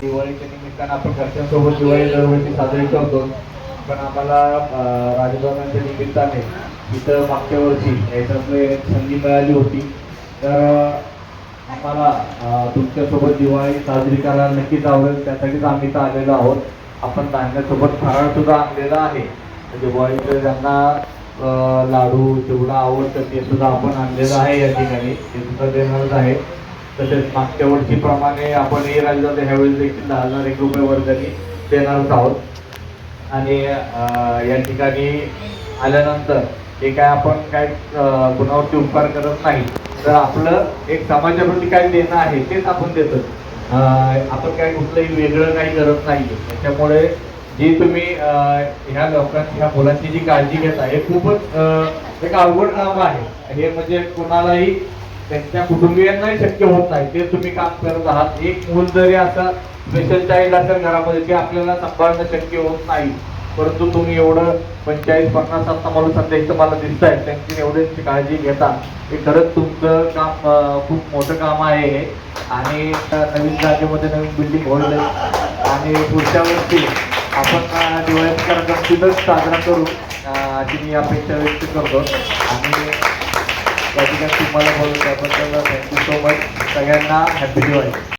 दिवाळीच्या निमित्तानं आपण घरच्यांसोबत दिवाळी दरवर्षी साजरी करतो. पण आम्हाला राजभवनाच्या निमित्ताने इथं मागच्या वर्षी याच्यातले संधी मिळाली होती. तर आम्हाला तुमच्यासोबत दिवाळी साजरी करायला नक्कीच आवडेल. त्यासाठीच आम्ही इथं आलेलो आहोत. आपण धान्यासोबत फराळ सुद्धा आणलेला आहे. दिवाळीचं ज्यांना लाडू चिवडा आवडतं ते सुद्धा आपण आणलेलं आहे या ठिकाणी. ते सुद्धा देणारच आहे. तसेच मागच्या वर्षीप्रमाणे आपण हे राजजात ह्यावेळी देखील दहा हजार एक रुपये वर्गणी देणारच आहोत. आणि या ठिकाणी आल्यानंतर हे काय आपण काय कुणावरती उपकार करत नाही तर आपलं एक समाजाप्रती काय देणं आहे तेच आपण देतो. आपण काय कुठलंही वेगळं काही करत नाही त्याच्यामुळे जी तुम्ही ह्या लोकांची ह्या मुलांची जी काळजी घेता हे खूपच एक अवघड काम आहे. हे म्हणजे कुणालाही त्यांच्या कुटुंबियांनाही शक्य होत नाही. ते तुम्ही काम करत आहात. एक मूल जरी असं स्पेशल चाईल्ड असेल घरामध्ये ते आपल्याला सांभाळणं शक्य होत नाही. परंतु तुम्ही एवढं पंचेचाळीस पन्नास आता मला सध्या तुम्हाला मला दिसत आहे त्यांची एवढीच काळजी घेता. हे खरंच तुमचं काम खूप मोठं काम आहे हे. आणि त्या नवीन जागेमध्ये नवीन बिल्डिंग होईल आणि पुढच्या वर्षी आपण अं, दिवाळीचा तिथंच साजरा करू. अशी मी अपेक्षा व्यक्त करतो. आणि त्या ठिकाणी तुम्हाला बोलून त्याबद्दल थँक्यू सो मच सगळ्यांना हॅपी दिवाळी.